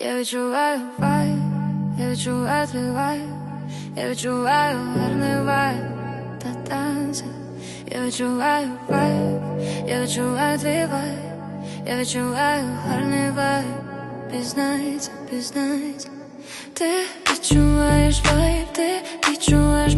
Я відчуваю вайб, я відчуваю твій вайб, я відчуваю гарний вайб та танці. Я відчуваю вайб, я відчуваю твій вайб, я відчуваю гарний вайб, пізнається, пізнається. Ти відчуваєш вайб, ти відчуваєш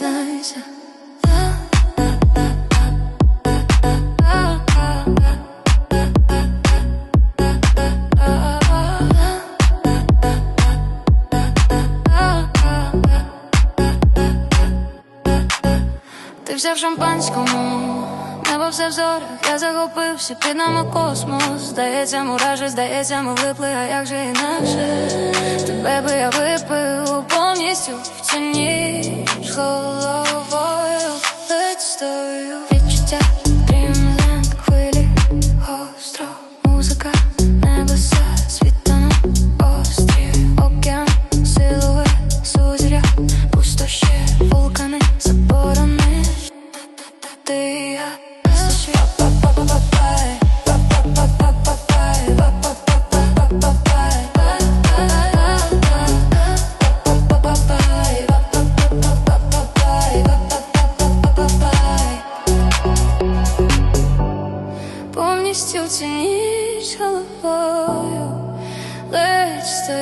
вайб, зізнайся. Ти все в шампанському, небо все в зорах, я захопився під нами космос. Здається, мураже, здається, ми випли, а як же інакше Тебе би я випив повністю в цю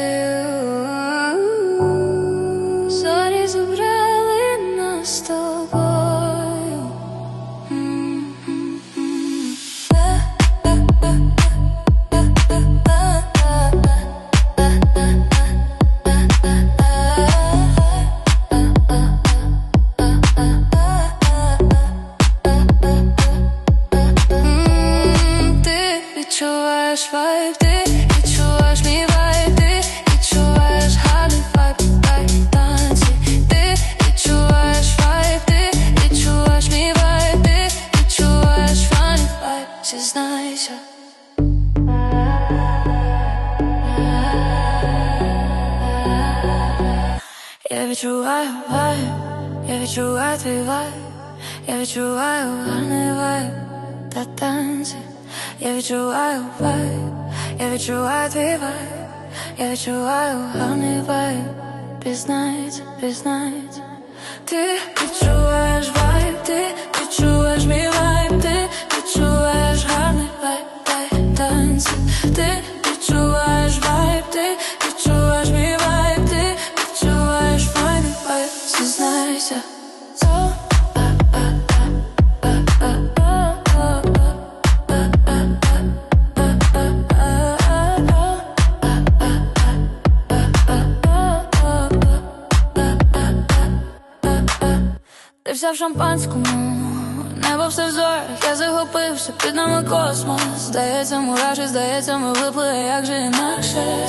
You. Відчуваю вайб, я відчуваю твій вайб, я відчуваю гарний вайб та танці. Я відчуваю вайб, я відчуваю твій вайб, я відчуваю гарний вайб, пізнається, пізнається. Ти відчуваєш вайб, ти відчуваєш мій вайб, ти відчуваєш гарний вайб, дай танці. Ти відчуваєш вайб, ти Ти вся в шампанському, небо все в зорах, я захопився, під нами космос. Здається, мураші, здається, ми випли, як же інакше.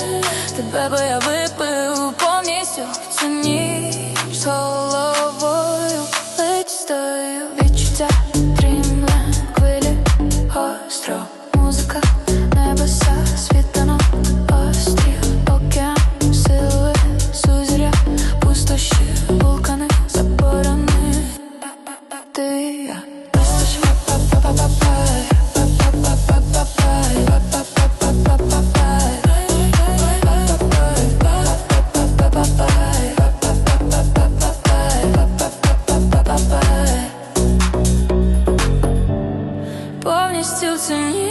Тебе би я випив повністю цю ніч головою. Ледь стою still singing.